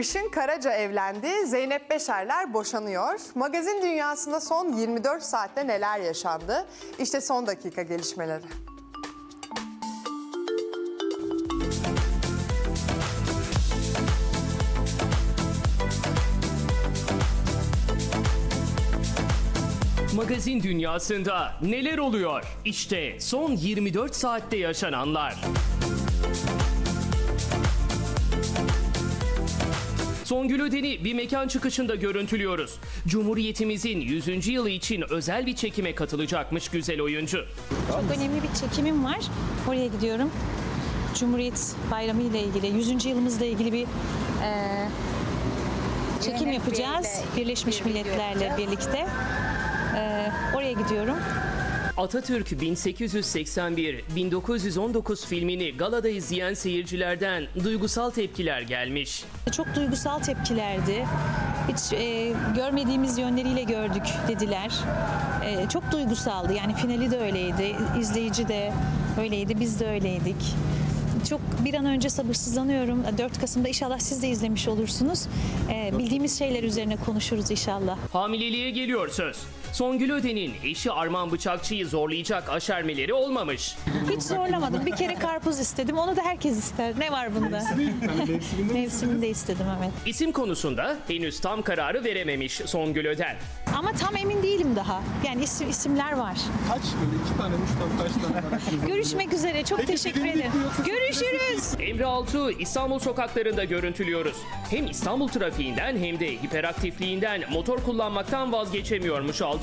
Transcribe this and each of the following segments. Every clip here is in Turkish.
Işın Karaca evlendi, Zeynep Beşerler boşanıyor. Magazin dünyasında son 24 saatte neler yaşandı? İşte son dakika gelişmeleri. Magazin dünyasında neler oluyor? İşte son 24 saatte yaşananlar. Songül Öden'i bir mekan çıkışında görüntülüyoruz. Cumhuriyetimizin 100. yılı için özel bir çekime katılacakmış güzel oyuncu. Çok önemli bir çekimim var. Oraya gidiyorum. Cumhuriyet Bayramı ile ilgili, 100. yılımızla ilgili bir e, çekim yapacağız. Birleşmiş Milletler'le birlikte. E, oraya gidiyorum. Atatürk 1881-1919 filmini galada izleyen seyircilerden duygusal tepkiler gelmiş. Çok duygusal tepkilerdi. Hiç e, görmediğimiz yönleriyle gördük dediler. E, çok duygusaldı. Yani finali de öyleydi. İzleyici de öyleydi. Biz de öyleydik. Çok bir an önce sabırsızlanıyorum. 4 Kasım'da inşallah siz de izlemiş olursunuz. E, bildiğimiz şeyler üzerine konuşuruz inşallah. Hamileliğe geliyor söz. Songül Öden'in eşi Arman Bıçakçı'yı zorlayacak aşermeleri olmamış. Hiç zorlamadım. Bir kere karpuz istedim. Onu da herkes ister. Ne var bunda? Mevsiminde istedim evet. İsim konusunda henüz tam kararı verememiş Songül Öden. Ama tam emin değilim daha. Yani isim, isimler var. Kaç böyle iki tane, üç tane, kaç tane var? Görüşmek üzere. Çok Peki, teşekkür ederim. yoksa- Görüşürüz. Emre Altuğ İstanbul sokaklarında görüntülüyoruz. Hem İstanbul trafiğinden hem de hiperaktifliğinden motor kullanmaktan vazgeçemiyormuş Altuğ.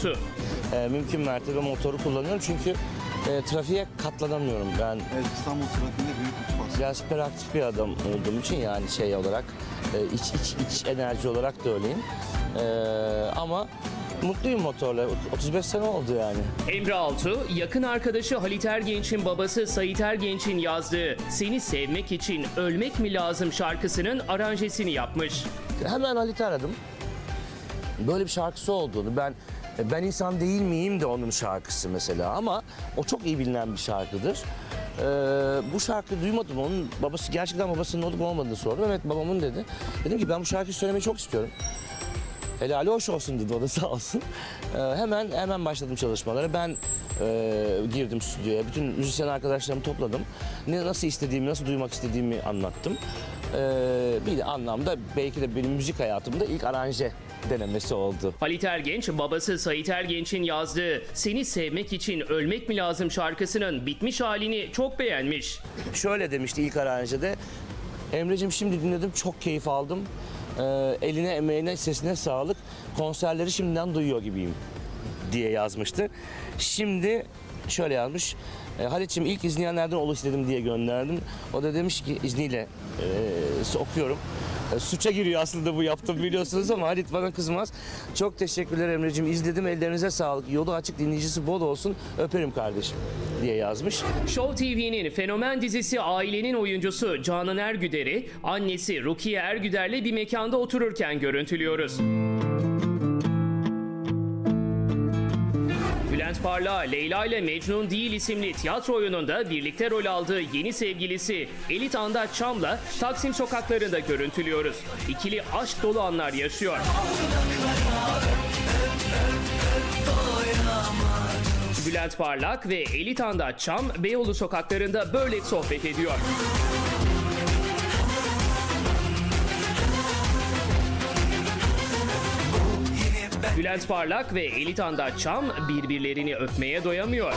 E, mümkün mertebe motoru kullanıyorum çünkü e, trafiğe katlanamıyorum. Ben Evet, İstanbul trafiğinde büyük güç var. biraz hiperaktif bir adam olduğum için yani şey olarak e, iç iç iç enerji olarak da öyleyim. E, ama mutluyum motorla. 35 sene oldu yani. Emre Altuğ yakın arkadaşı Halit Ergenç'in babası Sait Ergenç'in yazdığı Seni Sevmek için Ölmek Mi Lazım şarkısının aranjesini yapmış. Hemen Halit'i aradım. Böyle bir şarkısı olduğunu ben ben insan değil miyim de onun şarkısı mesela ama o çok iyi bilinen bir şarkıdır. Ee, bu şarkıyı duymadım onun babası gerçekten babasının olup olmadığını sordum. Evet babamın dedi. Dedim ki ben bu şarkıyı söylemeyi çok istiyorum. Helali hoş olsun dedi o da sağ olsun. Ee, hemen hemen başladım çalışmalara. Ben e, girdim stüdyoya. Bütün müzisyen arkadaşlarımı topladım. Ne nasıl istediğimi, nasıl duymak istediğimi anlattım. Ee, bir anlamda belki de benim müzik hayatımda ilk aranje denemesi oldu. Halit Ergenç babası Sait Ergenç'in yazdığı Seni Sevmek için Ölmek Mi Lazım şarkısının bitmiş halini çok beğenmiş. Şöyle demişti ilk aranjede. Emre'cim şimdi dinledim çok keyif aldım. Ee, eline, emeğine, sesine sağlık. Konserleri şimdiden duyuyor gibiyim diye yazmıştı. Şimdi şöyle yazmış. E, Halit'ciğim ilk izleyenlerden ol istedim diye gönderdim. O da demiş ki izniyle e, okuyorum. E, suça giriyor aslında bu yaptım biliyorsunuz ama Halit bana kızmaz. Çok teşekkürler Emre'cim. İzledim ellerinize sağlık. Yolu açık dinleyicisi bol olsun. Öperim kardeşim diye yazmış. Show TV'nin fenomen dizisi Ailenin oyuncusu Canan Ergüder'i annesi Rukiye Ergüder'le bir mekanda otururken görüntülüyoruz. Parlak, Leyla ile Mecnun Değil isimli tiyatro oyununda birlikte rol aldığı yeni sevgilisi Elit Andaç Çam'la Taksim sokaklarında görüntülüyoruz. İkili aşk dolu anlar yaşıyor. Bülent Parlak ve Elit Andaç Çam Beyoğlu sokaklarında böyle sohbet ediyor. Bülent Parlak ve Elit Andaç Çam birbirlerini öpmeye doyamıyor.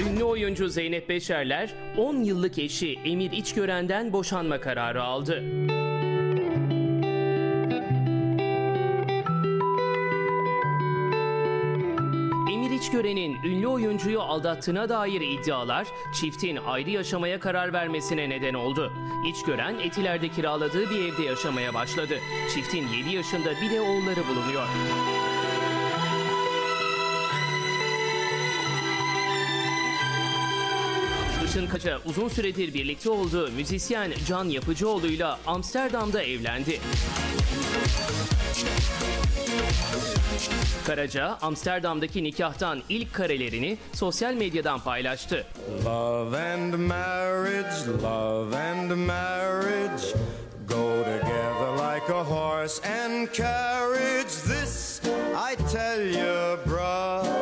Ünlü oyuncu Zeynep Beşerler 10 yıllık eşi Emir İçgören'den boşanma kararı aldı. Emir İçgören'in ünlü oyuncuyu aldattığına dair iddialar çiftin ayrı yaşamaya karar vermesine neden oldu. İçgören Etiler'de kiraladığı bir evde yaşamaya başladı. Çiftin 7 yaşında bir de oğulları bulunuyor. Açın Kaça uzun süredir birlikte olduğu müzisyen Can Yapıcıoğlu'yla Amsterdam'da evlendi. Karaca, Amsterdam'daki nikahtan ilk karelerini sosyal medyadan paylaştı. Love and marriage, love and marriage go together like a horse and carriage. This I tell you, brother.